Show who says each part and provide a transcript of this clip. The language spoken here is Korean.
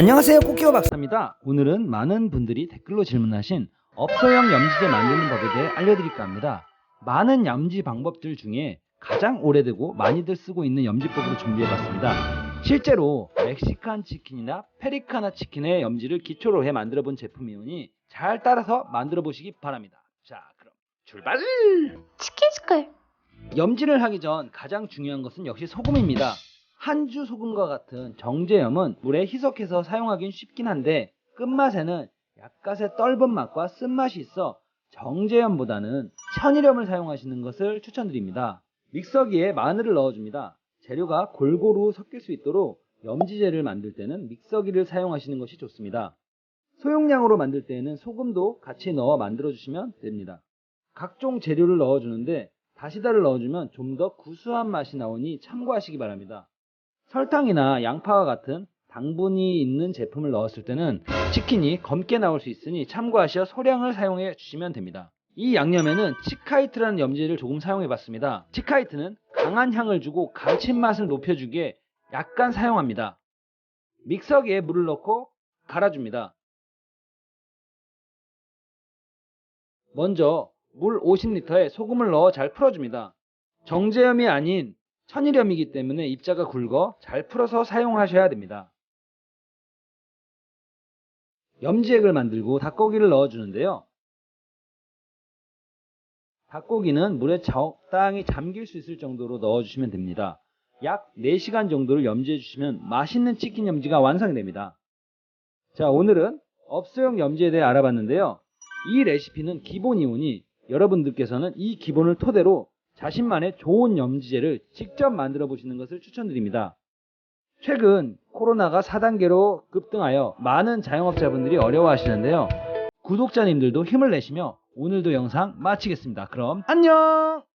Speaker 1: 안녕하세요 꽃기호 박사입니다. 오늘은 많은 분들이 댓글로 질문하신 업소형 염지제 만드는 법에 대해 알려드릴까 합니다. 많은 염지 방법들 중에 가장 오래되고 많이들 쓰고 있는 염지법으로 준비해봤습니다. 실제로 멕시칸 치킨이나 페리카나 치킨의 염지를 기초로 해 만들어 본 제품이오니 잘 따라서 만들어 보시기 바랍니다. 자 그럼 출발!
Speaker 2: 치킨 스쿨.
Speaker 1: 염지를 하기 전 가장 중요한 것은 역시 소금입니다. 한주 소금과 같은 정제염은 물에 희석해서 사용하긴 쉽긴 한데 끝맛에는 약간의 떫은 맛과 쓴맛이 있어 정제염보다는 천일염을 사용하시는 것을 추천드립니다. 믹서기에 마늘을 넣어줍니다. 재료가 골고루 섞일 수 있도록 염지제를 만들 때는 믹서기를 사용하시는 것이 좋습니다. 소용량으로 만들 때에는 소금도 같이 넣어 만들어 주시면 됩니다. 각종 재료를 넣어주는데 다시다를 넣어주면 좀 더 구수한 맛이 나오니 참고하시기 바랍니다. 설탕이나 양파와 같은 당분이 있는 제품을 넣었을 때는 치킨이 검게 나올 수 있으니 참고하셔 소량을 사용해 주시면 됩니다. 이 양념에는 치카이트라는 염지를 조금 사용해 봤습니다. 치카이트는 강한 향을 주고 감칠맛을 높여주기에 약간 사용합니다. 믹서기에 물을 넣고 갈아줍니다. 먼저 물 50리터에 소금을 넣어 잘 풀어줍니다. 정제염이 아닌 천일염이기 때문에 입자가 굵어 잘 풀어서 사용하셔야 됩니다. 염지액을 만들고 닭고기를 넣어주는데요. 닭고기는 물에 적당히 잠길 수 있을 정도로 넣어주시면 됩니다. 약 4시간 정도를 염지해 주시면 맛있는 치킨 염지가 완성이 됩니다. 자, 오늘은 업소용 염지에 대해 알아봤는데요. 이 레시피는 기본이오니 여러분들께서는 이 기본을 토대로 자신만의 좋은 염지제를 직접 만들어 보시는 것을 추천드립니다. 최근 코로나가 4단계로 급등하여 많은 자영업자분들이 어려워하시는데요. 구독자님들도 힘을 내시며 오늘도 영상 마치겠습니다. 그럼 안녕!